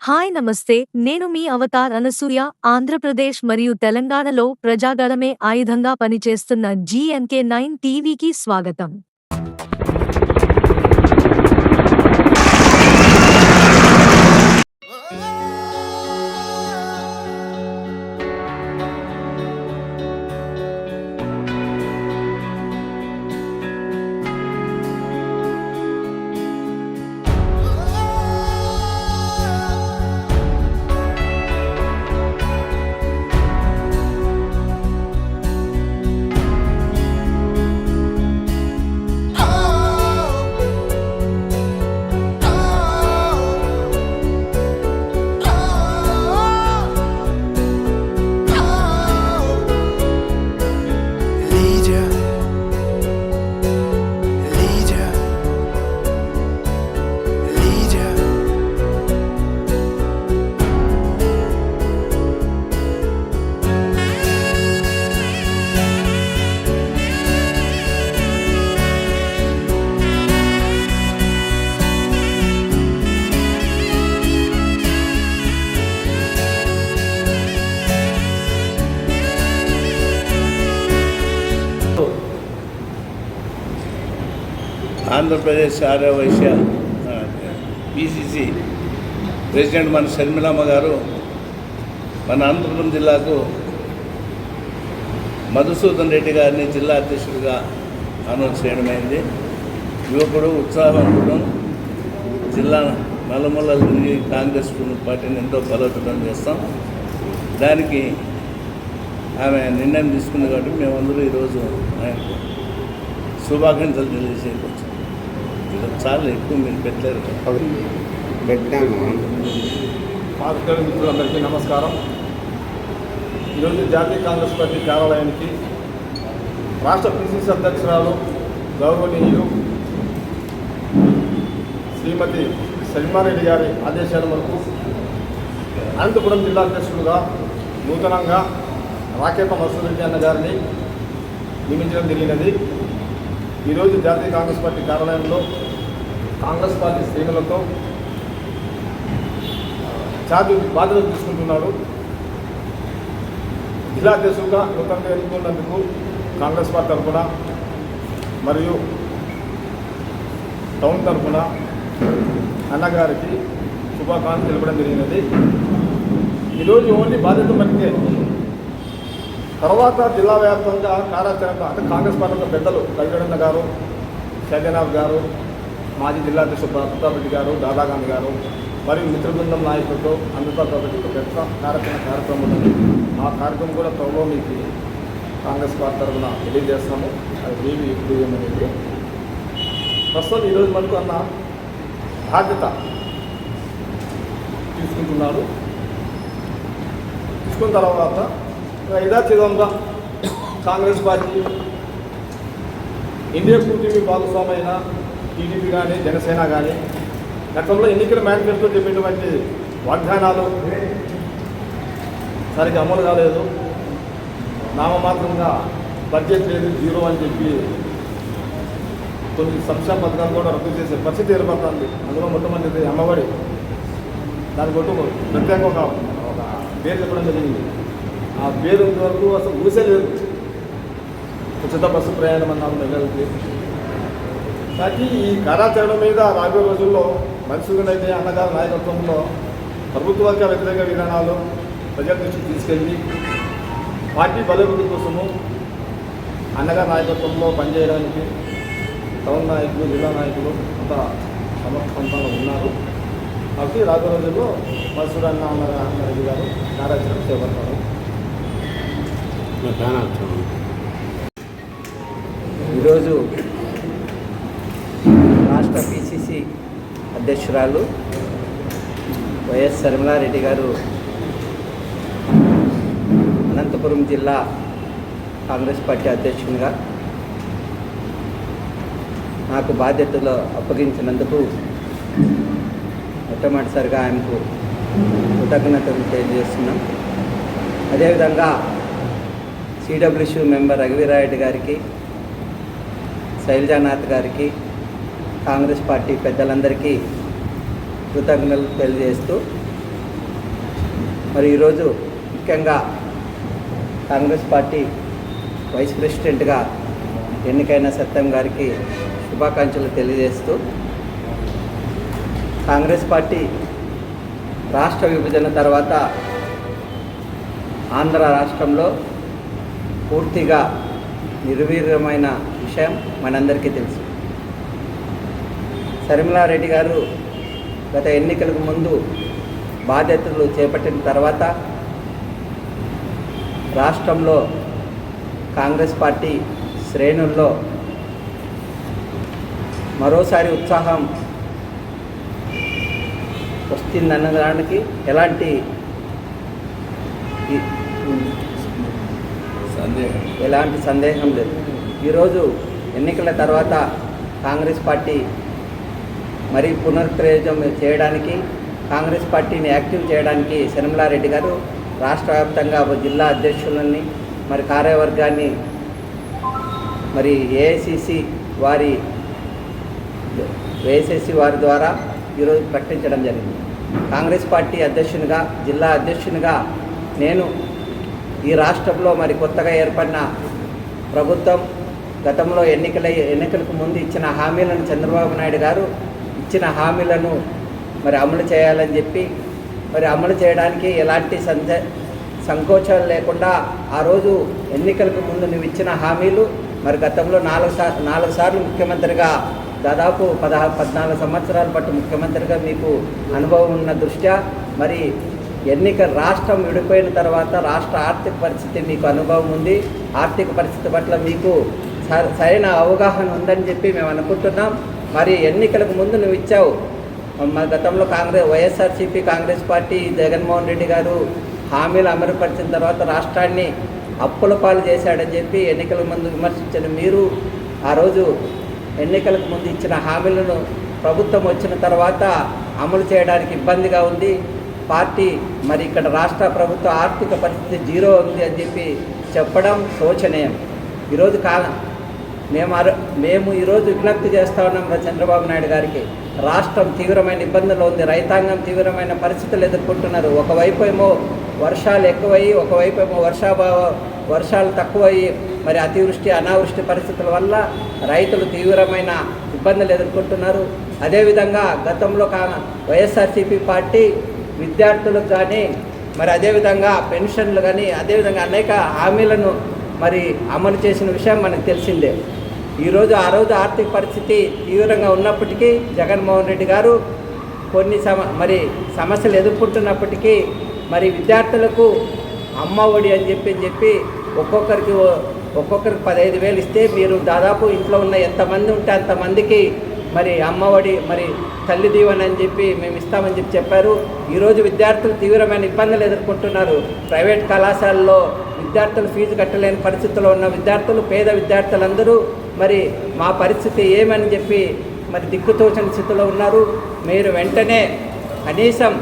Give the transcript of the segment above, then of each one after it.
Hi నమస్తే. నేను మీ Avatar Anasuya Andhra Pradesh మరియు తెలంగాణలో ప్రజాగళమే ఆయుధంగా పనిచేస్తున్న జీఎన్కే నైన్ టీవీకి స్వాగతం. ఆంధ్రప్రదేశ్ ఆర్యవైశ్య పీసీసీ ప్రెసిడెంట్ మన షర్మిలమ్మ గారు మన అనంతపురం జిల్లాకు మధుసూదన్ రెడ్డి గారిని జిల్లా అధ్యక్షుడిగా అనౌన్స్ చేయడమైంది యువకుడు ఉత్సాహవంతుడు. జిల్లా నలుమూలల కాంగ్రెస్ పార్టీని ఎంతో బలోపేతం చేస్తాం. దానికి ఆమె నిర్ణయం తీసుకుంది కాబట్టి మేమందరూ ఈరోజు ఆయనకు శుభాకాంక్షలు తెలియజేయవచ్చు. చాలా ఎక్కువ మీరు పెట్టలేరు. పెట్టాము పాత్రికేయుల మిత్రులందరికీ నమస్కారం. ఈరోజు జాతీయ కాంగ్రెస్ పార్టీ కార్యాలయానికి రాష్ట్ర పిసిసి అధ్యక్షురాలు గౌరవనీయులు శ్రీమతి సల్మారెడ్డి గారి ఆదేశాల మేరకు అనంతపురం జిల్లా అధ్యక్షులుగా నూతనంగా రాకేప మసూరెడ్డి అన్న గారిని నియమించడం జరిగినది. ఈరోజు జాతీయ కాంగ్రెస్ పార్టీ కార్యాలయంలో కాంగ్రెస్ పార్టీ శ్రేణులతో ఛార్జ్ బాధ్యతలు తీసుకుంటున్నాడు. జిల్లా అధ్యక్షులుగా నూతనంగా ఎన్నుకున్నందుకు కాంగ్రెస్ పార్టీ తరఫున మరియు టౌన్ తరఫున అన్నగారికి శుభాకాంక్షలు తెలపడం జరిగినది. ఈరోజు ఓన్లీ బాధ్యత మట్టికే తర్వాత జిల్లా వ్యాప్తంగా కార్యాచరణ అంటే కాంగ్రెస్ పార్టీ పెద్దలు రవిగడన్న గారు షజనాథ్ గారు మాజీ జిల్లా అధ్యక్షుడు ప్రతాప్ రెడ్డి గారు దాదాగాంధీ గారు మరియు మిత్రబృందం నాయకులతో అందుబాటులో పెట్టి పెద్ద కార్యక్రమ కార్యక్రమం ఉన్నది. ఆ కార్యక్రమం కూడా త్వరలో మీకు కాంగ్రెస్ పార్టీ తరఫున తెలియజేస్తాము. అది ఏమి ఎప్పుడు ఏమనేది. ప్రస్తుతం ఈరోజు మనకు అన్న బాధ్యత తీసుకుంటున్నాడు. తీసుకున్న తర్వాత యథాచితంగా కాంగ్రెస్ పార్టీ. ఇండియా కూటమి భాగస్వామైన టీడీపీ కానీ జనసేన కానీ గతంలో ఎన్నికల మేనిఫెస్టో చెప్పినటువంటి వాగ్దానాలు సరిగ్గా అమలు కాలేదు. నామమాత్రంగా బడ్జెట్ లేదు జీరో అని చెప్పి కొన్ని సంక్షేమ పథకాలు కూడా రద్దు చేసే పరిస్థితి ఏర్పడుతుంది. అందులో మొట్టమొదటి అమ్మఒడి. దాని కొట్టు ప్రత్యేక ఒక ఒక పేరు చెప్పడం జరిగింది. ఆ పేరు వరకు అసలు ఊసలేదు ఉచిత బస్సు ప్రయాణం అన్నాము మహిళలకి కానీ ఈ కార్యాచరణ మీద రాబోయే రోజుల్లో మధుసూదన్ అన్నగారి నాయకత్వంలో ప్రభుత్వానికి వ్యతిరేక విధానాలు ప్రజల దృష్టికి తీసుకెళ్ళి పార్టీ బలోపేతం కోసము అన్నగారి నాయకత్వంలో పనిచేయడానికి టౌన్ నాయకులు జిల్లా నాయకులు అంత సమర్థవంతంగా ఉన్నారు. కాబట్టి రాబోయే రోజుల్లో మధుసూదన్ అన్న అన్నగారు అన్నారెడ్డి గారు కార్యాచరణ చేపడతారు. ఈరోజు రాష్ట్ర పిసిసి అధ్యక్షురాలు వైఎస్ శర్మలారెడ్డి గారు అనంతపురం జిల్లా కాంగ్రెస్ పార్టీ అధ్యక్షునిగా నాకు బాధ్యతలు అప్పగించినందుకు మొట్టమొదటిసారిగా ఆయనకు కృతజ్ఞతలు తెలియజేస్తున్నాం. అదేవిధంగా సిడబ్ల్యూసీ మెంబర్ రఘువీరాయుడు గారికి శైలజానాథ్ గారికి కాంగ్రెస్ పార్టీ పెద్దలందరికీ కృతజ్ఞతలు తెలియజేస్తూ మరి ఈరోజు ముఖ్యంగా కాంగ్రెస్ పార్టీ వైస్ ప్రెసిడెంట్గా ఎన్నికైన సత్యం గారికి శుభాకాంక్షలు తెలియజేస్తూ కాంగ్రెస్ పార్టీ రాష్ట్ర విభజన తర్వాత ఆంధ్ర రాష్ట్రంలో పూర్తిగా నిర్వీర్యమైన విషయం మనందరికీ తెలుసు. శర్మిలారెడ్డి గారు గత ఎన్నికలకు ముందు బాధ్యతలు చేపట్టిన తర్వాత రాష్ట్రంలో కాంగ్రెస్ పార్టీ శ్రేణుల్లో మరోసారి ఉత్సాహం వస్తుందనడానికి ఎలాంటి ఎలాంటి సందేహం లేదు. ఈరోజు ఎన్నికల తర్వాత కాంగ్రెస్ పార్టీ మరి పునర్ప్రయోజం చేయడానికి కాంగ్రెస్ పార్టీని యాక్టివ్ చేయడానికి శర్మిలారెడ్డి గారు రాష్ట్ర వ్యాప్తంగా జిల్లా అధ్యక్షులని మరి కార్యవర్గాన్ని మరి ఏఐసిసి వారి ఏఐసిసి వారి ద్వారా ఈరోజు ప్రకటించడం జరిగింది. కాంగ్రెస్ పార్టీ అధ్యక్షునిగా జిల్లా అధ్యక్షునిగా నేను ఈ రాష్ట్రంలో మరి కొత్తగా ఏర్పడిన ప్రభుత్వం గతంలో ఎన్నికల ఎన్నికలకు ముందు ఇచ్చిన హామీలను చంద్రబాబు నాయుడు గారు ఇచ్చిన హామీలను మరి అమలు చేయాలని చెప్పి మరి అమలు చేయడానికి ఎలాంటి సందే సంకోచాలు లేకుండా ఆ రోజు ఎన్నికలకు ముందు నువ్వు ఇచ్చిన హామీలు మరి గతంలో నాలుగు సార్ నాలుగు సార్లు ముఖ్యమంత్రిగా దాదాపు పదహా పద్నాలుగు సంవత్సరాల పాటు ముఖ్యమంత్రిగా మీకు అనుభవం ఉన్న దృష్ట్యా మరి ఎన్నిక రాష్ట్రం విడిపోయిన తర్వాత రాష్ట్ర ఆర్థిక పరిస్థితి మీకు అనుభవం ఉంది. ఆర్థిక పరిస్థితి పట్ల మీకు స- సరైన అవగాహన ఉందని చెప్పి మేము అనుకుంటున్నాం. మరి ఎన్నికలకు ముందు నువ్వు ఇచ్చావు. మన గతంలో కాంగ్రెస్ వైఎస్ఆర్సీపీ కాంగ్రెస్ పార్టీ జగన్మోహన్ రెడ్డి గారు హామీలు అమలుపరిచిన తర్వాత రాష్ట్రాన్ని అప్పుల పాలు చేశాడని చెప్పి ఎన్నికల ముందు విమర్శించిన మీరు ఆ రోజు ఎన్నికలకు ముందు ఇచ్చిన హామీలను ప్రభుత్వం వచ్చిన తర్వాత అమలు చేయడానికి ఇబ్బందిగా ఉంది. పార్టీ మరి ఇక్కడ రాష్ట్ర ప్రభుత్వ ఆర్థిక పరిస్థితి జీరో ఉంది అని చెప్పి చెప్పడం శోచనీయం. ఈరోజు కాలం మేము మేము ఈరోజు విజ్ఞప్తి చేస్తా ఉన్నాం చంద్రబాబు నాయుడు గారికి. రాష్ట్రం తీవ్రమైన ఇబ్బందులు ఉంది రైతాంగం తీవ్రమైన పరిస్థితులు ఎదుర్కొంటున్నారు. ఒకవైపు ఏమో వర్షాలు ఎక్కువయ్యి ఒకవైపు ఏమో వర్షాభావ వర్షాలు తక్కువయ్యి మరి అతివృష్టి అనావృష్టి పరిస్థితుల వల్ల రైతులు తీవ్రమైన ఇబ్బందులు ఎదుర్కొంటున్నారు. అదేవిధంగా గతంలో కా వైఎస్ఆర్సీపీ పార్టీ విద్యార్థులకు కానీ మరి అదేవిధంగా పెన్షన్లు కానీ అదేవిధంగా అనేక హామీలను మరి అమలు చేసిన విషయం మనకు తెలిసిందే. ఈరోజు ఆ రోజు ఆర్థిక పరిస్థితి తీవ్రంగా ఉన్నప్పటికీ జగన్మోహన్ రెడ్డి గారు కొన్ని సమ మరి సమస్యలు ఎదుర్కొంటున్నప్పటికీ మరి విద్యార్థులకు అమ్మ ఒడి అని చెప్పి అని చెప్పి ఒక్కొక్కరికి ఓ- ఒక్కొక్కరికి పదహైదు వేలు ఇస్తే మీరు దాదాపు ఇంట్లో ఉన్న ఎంతమంది ఉంటే అంతమందికి మరి అమ్మఒడి మరి తల్లి దీవెన అని చెప్పి మేము ఇస్తామని చెప్పి చెప్పారు. ఈరోజు విద్యార్థులు తీవ్రమైన ఇబ్బందులు ఎదుర్కొంటున్నారు. ప్రైవేట్ కళాశాలలో విద్యార్థులు ఫీజు కట్టలేని పరిస్థితుల్లో ఉన్న విద్యార్థులు పేద విద్యార్థులందరూ మరి మా పరిస్థితి ఏమని చెప్పి మరి దిక్కుతోచని స్థితిలో ఉన్నారు. మీరు వెంటనే కనీసం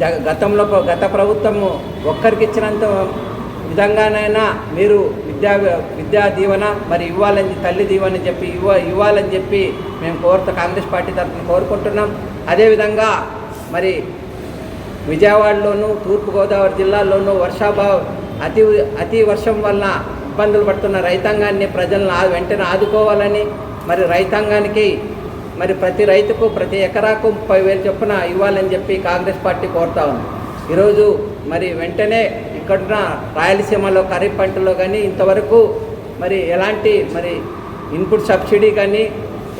జ గతంలో గత ప్రభుత్వము ఒక్కరికి ఇచ్చినంత విధంగానైనా మీరు విద్యా విద్యా దీవెన మరి ఇవ్వాలని తల్లి దీవెన చెప్పి ఇవ్వ ఇవ్వాలని చెప్పి మేము కోరుతా కాంగ్రెస్ పార్టీ తరఫున కోరుకుంటున్నాం. అదేవిధంగా మరి విజయవాడలోనూ తూర్పుగోదావరి జిల్లాలోనూ వర్షాభావ అతి అతి వర్షం వలన ఇబ్బందులు పడుతున్న రైతాంగాన్ని ప్రజలను ఆ- వెంటనే ఆదుకోవాలని మరి రైతాంగానికి మరి ప్రతి రైతుకు ప్రతి ఎకరాకు ముప్పై వేలు చొప్పున ఇవ్వాలని చెప్పి కాంగ్రెస్ పార్టీ కోరుతా ఉంది. ఈరోజు మరి వెంటనే ఇక్కడున్న రాయలసీమలో ఖరీఫ్ పంటలో కానీ ఇంతవరకు మరి ఎలాంటి మరి ఇన్పుట్ సబ్సిడీ కానీ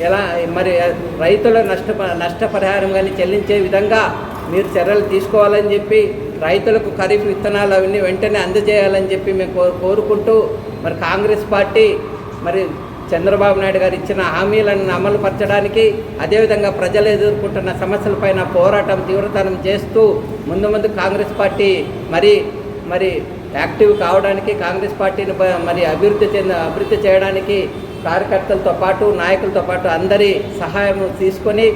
ఎలా మరి రైతుల నష్ట నష్టపరిహారం కానీ చెల్లించే విధంగా మీరు చర్యలు తీసుకోవాలని చెప్పి రైతులకు ఖరీఫ్ విత్తనాలు అవన్నీ వెంటనే అందజేయాలని చెప్పి మేము కో- కోరుకుంటూ మరి కాంగ్రెస్ పార్టీ మరి చంద్రబాబు నాయుడు గారు ఇచ్చిన హామీలను అమలు పరచడానికి అదేవిధంగా ప్రజలు ఎదుర్కొంటున్న సమస్యలపైన పోరాటం తీవ్రతరం చేస్తూ ముందు ముందు కాంగ్రెస్ పార్టీ మరి మరి యాక్టివ్ కావడానికి కాంగ్రెస్ పార్టీని మరి అభివృద్ధి చెంద అభివృద్ధి చేయడానికి కార్యకర్తలతో పాటు నాయకులతో పాటు అందరి సహాయం తీసుకొని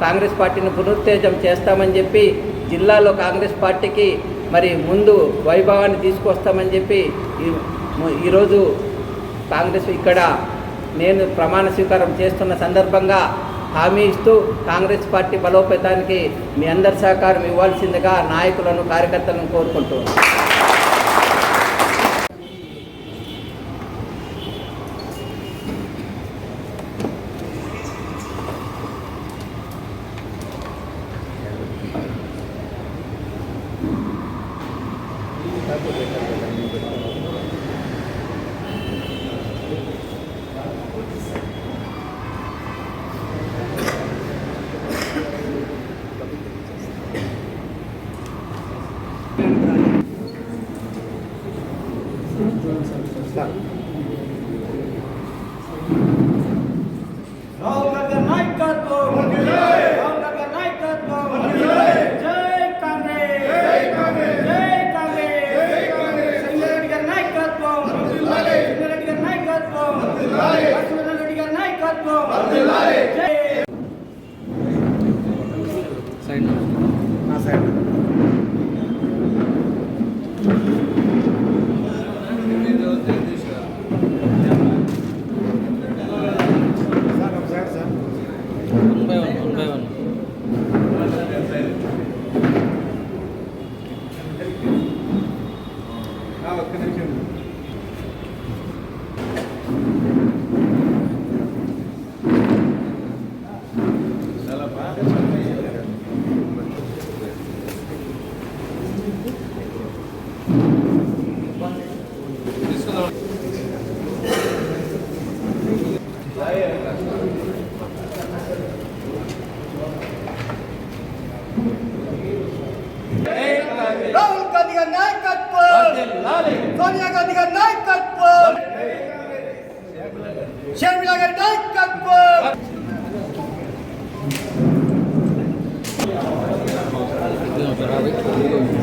కాంగ్రెస్ పార్టీని పునరుత్తేజం చేస్తామని చెప్పి జిల్లాలో కాంగ్రెస్ పార్టీకి మరి ముందు వైభవాన్ని తీసుకొస్తామని చెప్పి ఈ- ఈరోజు కాంగ్రెస్ ఇక్కడ నేను ప్రమాణ స్వీకారం చేస్తున్న సందర్భంగా హామీ ఇస్తూ కాంగ్రెస్ పార్టీ బలోపేతానికి మీ అందరి సహకారం ఇవ్వాల్సిందిగా నాయకులను కార్యకర్తలను కోరుకుంటూ సైడ్ నా సైడ్ రాహుల్ గాంధీ నాయకత్వం జై కాంగ్రెస్ జై కాంగ్రెస్ జై కాంగ్రెస్ సంజయ్ రెడ్డి గారి నాయకత్వం సంజయ్ రెడ్డి గారి నాయకత్వం లక్ష్మణ్ రెడ్డి గారి నాయకత్వం జై సార్ ఒక సైడ్ సార్ ఆ, ఒక్క నిమిషం రాహుల్ గాంధీ గారి నాయకత్వం సోనియా గాంధీ గారి నాయకత్వం షర్మిల గారి నాయకత్వం Thank.